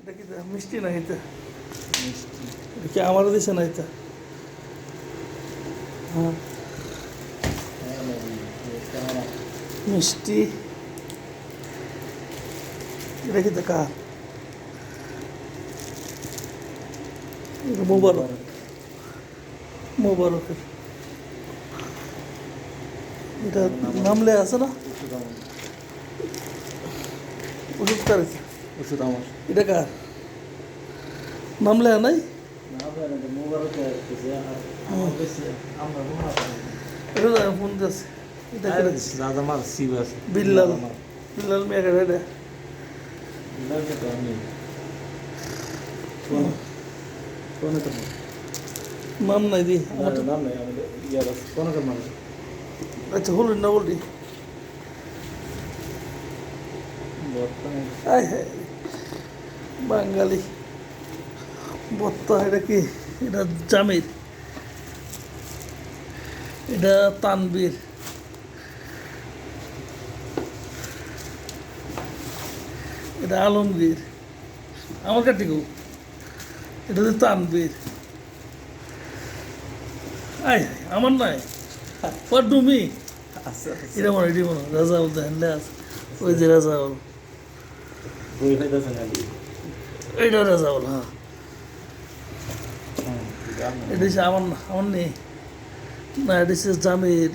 এটা কি মিষ্টি না এটা? মিষ্টি। এটা কি আমার দিছে না এটা। হ্যাঁ। মিষ্টি। এটা কি দেখা মোবারক। মোবারকের। এটা নামলে আছে না? ওষুধ আমার ওষুধ কার ওষুধ আমার এটা কার নামলে নাই না বের মোবাইল আছে আর আমার কাছে আমরা মনে করি এটা তো ফোন দিয়েছে এটা আরে করে দাদা মার সিব আছে বিল্লাল বিল্লাল মিয়া কার এটা লাগে তো আমি কোন কোন তো নাম নাই দি আমার নাম নাই আমাদের ইয়ার আছে কোন কোন মানে আচ্ছা হলুন না বললি বর্তমানে আয় হ্যাঁ বাঙালি। বত্তা এটা কি? এটা জামির। এটা তানবীর। এটা আলমগীর। আমার কাটিকো এটা হচ্ছে তানবীর। আয় আমার নাই। হোয়াট ডু মি আছে এটা মনে এটি মনে রাজাউল দেখেন আছে। ওই যে রাজাউল। এইটা রাজাউল হ্যাঁ। এটা আমার আমার নেই। না, এটা হচ্ছে জামির।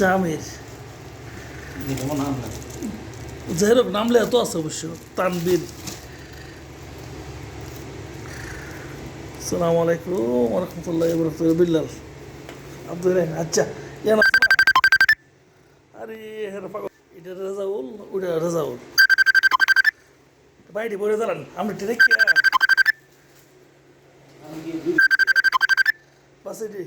জামির। হোক নামলে এত আছে অবশ্য। তানবীর। সালাম আলাইকুম রহমতুল্লাহ বরকতুল্লাহ বিল্লাল। আব্দুল রহিম আচ্ছা আরে, হের পাগল। এটা রাজাউল ওটা রাজাউল। বাইরে বলে দাঁড়ান আমরা ট্রেনে কি বাস এটি